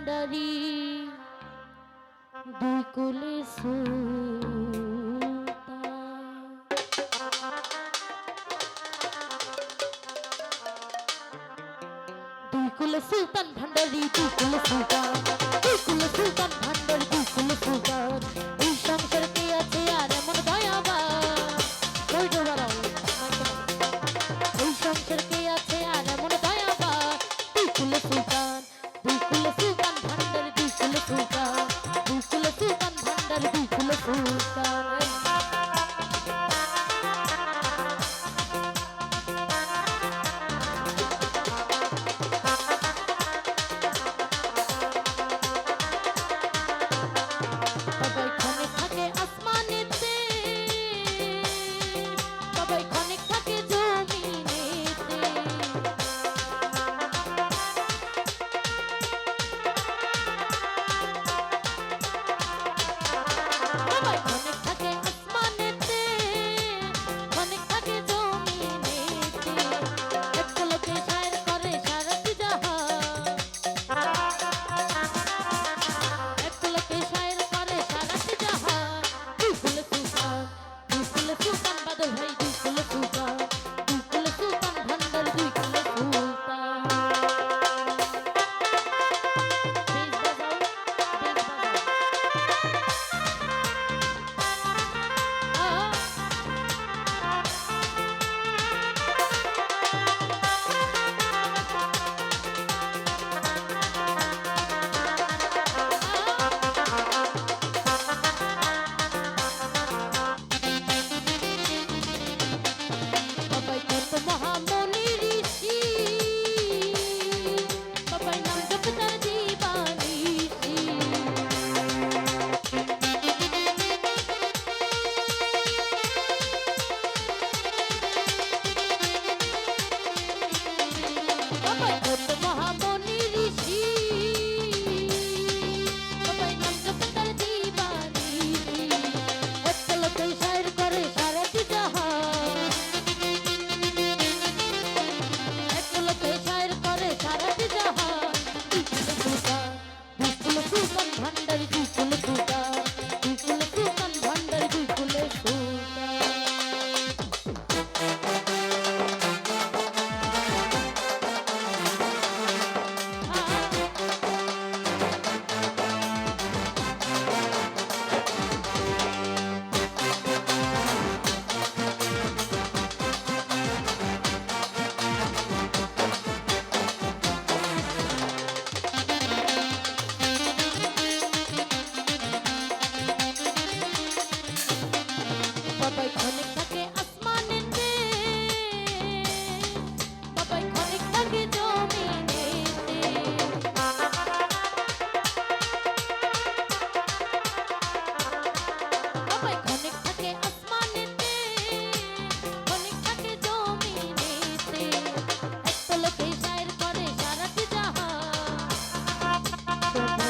ভান্ডারি, দুই কুলে দুই কুলে সুলতান ভান্ডারি, দুই কুলে সুলতান। দুই সুলতান ভান্ডারি, দুই সুলতান। আমায় কত মহামনি the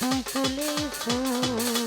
ভান্ডারি আরে দুই কুলে সুলতান